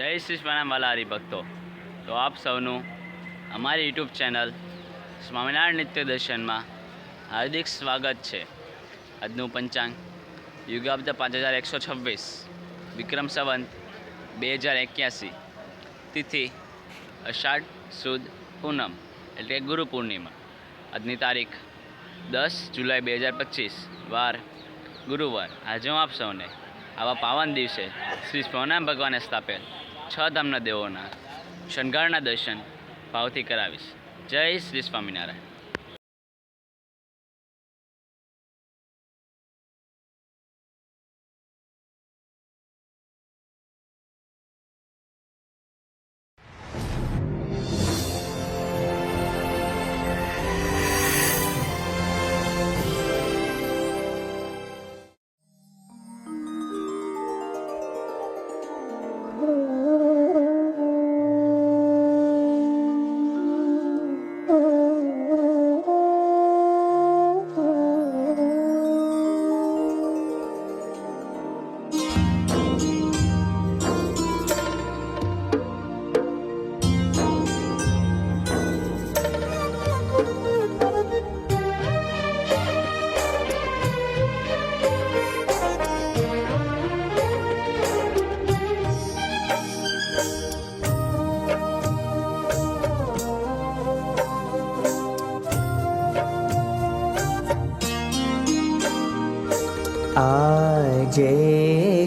જય શ્રી સ્વામિનારાયણ હરિભક્તો. તો આપ સૌનું અમારી યુટ્યુબ ચેનલ સ્વામિનારાયણ નિત્ય દર્શનમાં હાર્દિક સ્વાગત છે. આજનું પંચાંગ યુગાબ્દ પાંચ હજાર એકસો છવ્વીસ, વિક્રમ સંવંત, બે હજાર એક્યાસી, તિથિ અષાઢ સુદ પૂનમ એટલે ગુરુ પૂર્ણિમા. આજની તારીખ દસ જુલાઈ બે હજાર પચીસ, વાર ગુરુવાર. આજે હું આપ સૌને આવા પાવન દિવસે શ્રી સ્વામિનારાયણ ભગવાને સ્થાપેલ છ ધામના દેવોના શણગારના દર્શન ભાવથી કરાવીશ. જય શ્રી સ્વામિનારાયણ.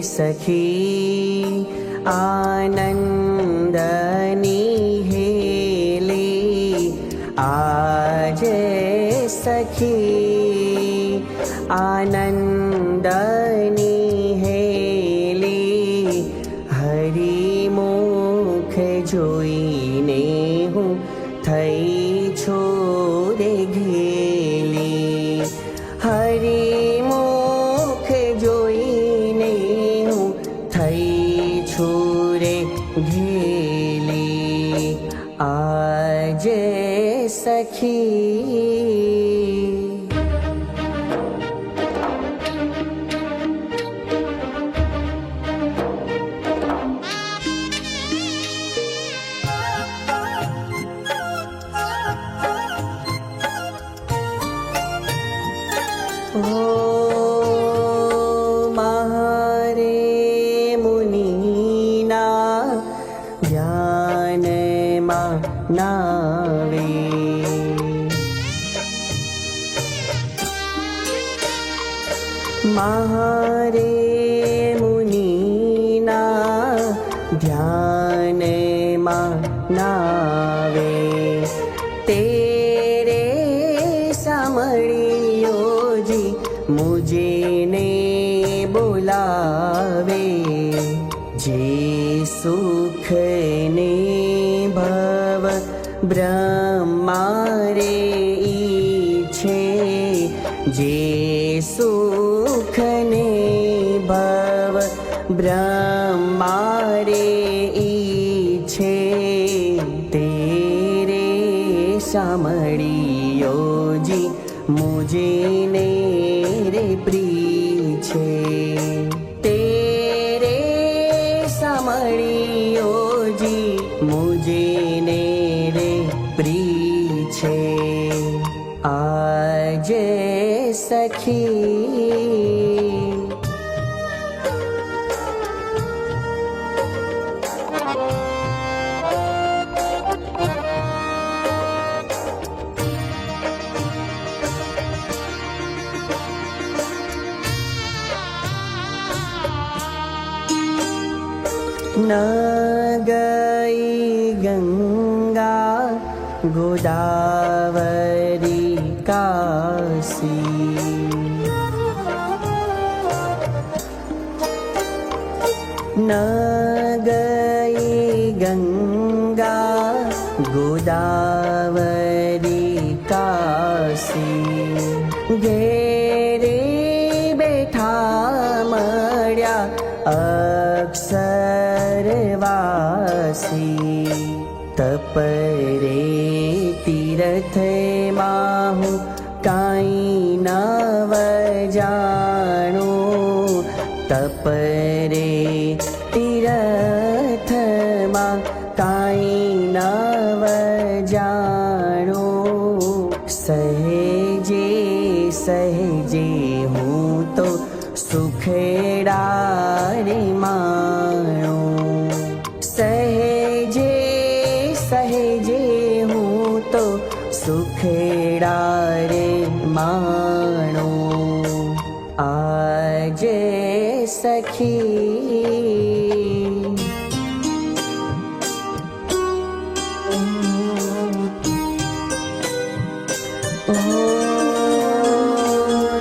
सखी आनन्दनी हेली आजे सखी आनन्द સખી আহারে মুনিনা ধ্যান ભવ બ્રહ્મારે ઈચ્છે તેરે સામળિયોજી મુજે ને રે પ્રી છે તેરે સામળિયોજી મુજે ને રે પ્રી છે આજે સખી ન ગઈ ગંગા ગોદાવરી કાશી ન ગઈ ગંગા ગોદાવરી કાશી ઘેરે બેઠા મળ્યા અક્ષર ी तपरे तीरथमाहु कां नव जाण तपरे तीरथमा कां नव जाण सहजे सहजे हो माँ।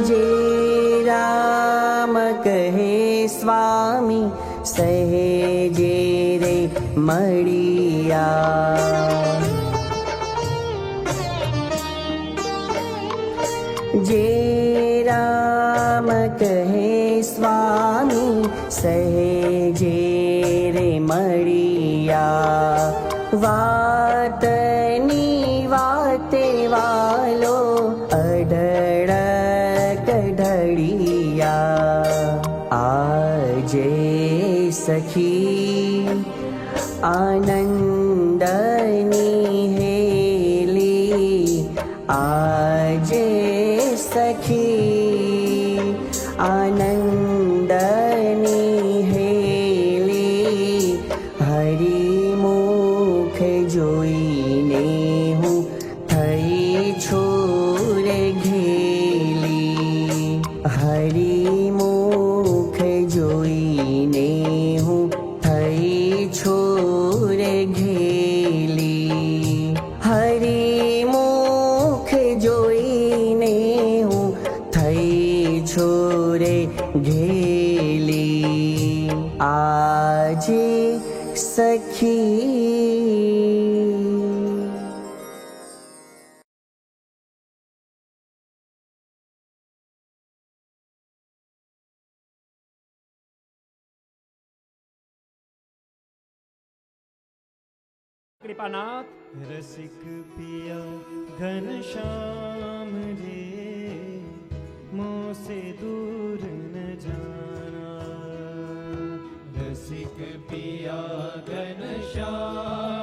जे राम कहे स्वामी सहे जेरे मर जे रामकहे स्वामी सहे जेरे मरि I know. કૃપાનાથ રસિક પિય ઘન શ્યામ રે મોસે દૂર ન જાના રસિક પિયા ઘન શ્યામ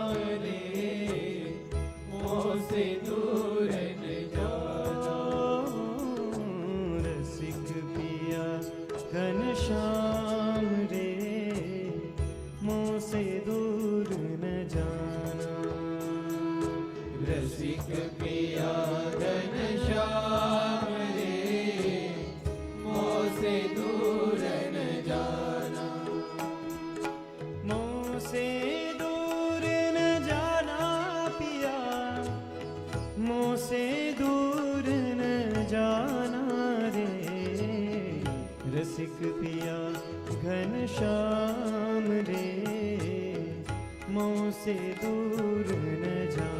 श्याम रे मों से दूर न जा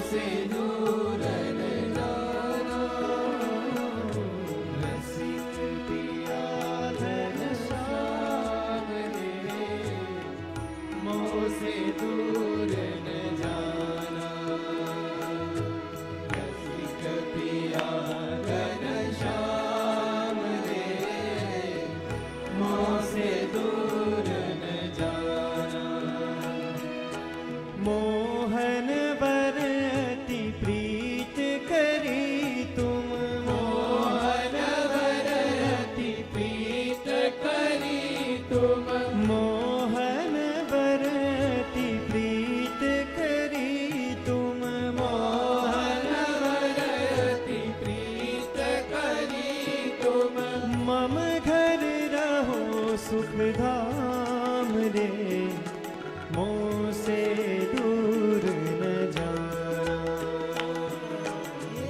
Senhor. સુખધામ રે મોસે દૂર ન જા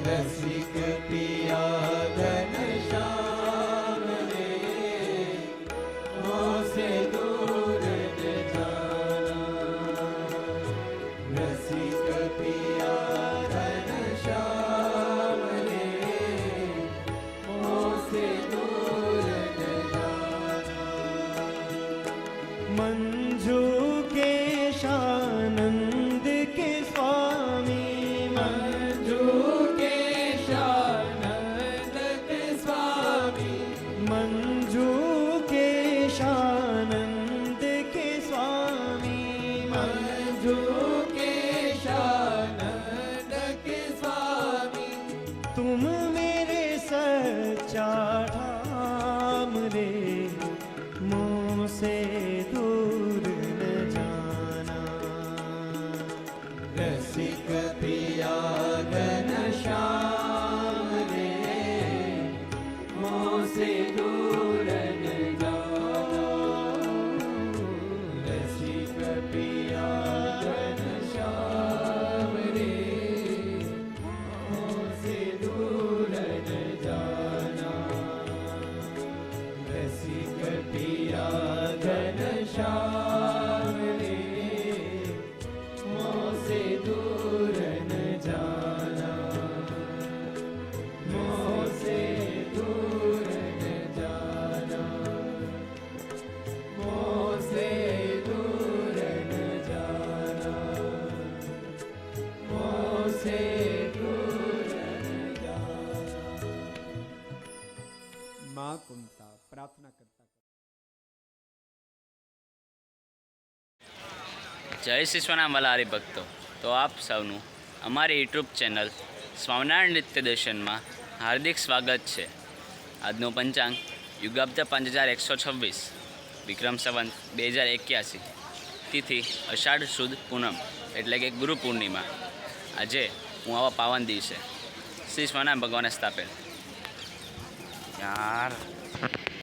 રસિક પિયા ધન શ્યામ રે મોસે દૂર રસિક પિયા Senhor. જય શ્રી સ્વનામ ભક્તો. તો આપ સૌનું અમારી યુટ્યુબ ચેનલ સ્વામિનારાયણ નિત્ય દર્શનમાં હાર્દિક સ્વાગત છે. આજનું પંચાંગ યુગાબ્દ પાંચ હજાર એકસો છવ્વીસ, વિક્રમ સંવંત બે હજાર એક્યાસી, તિથિ અષાઢ સુદ પૂનમ, એટલે કે ગુરુ પૂર્ણિમા. આજે હું આવા પાવન દિવસે શ્રી સ્વામિનારાયણ ભગવાને સ્થાપેલ. યાર.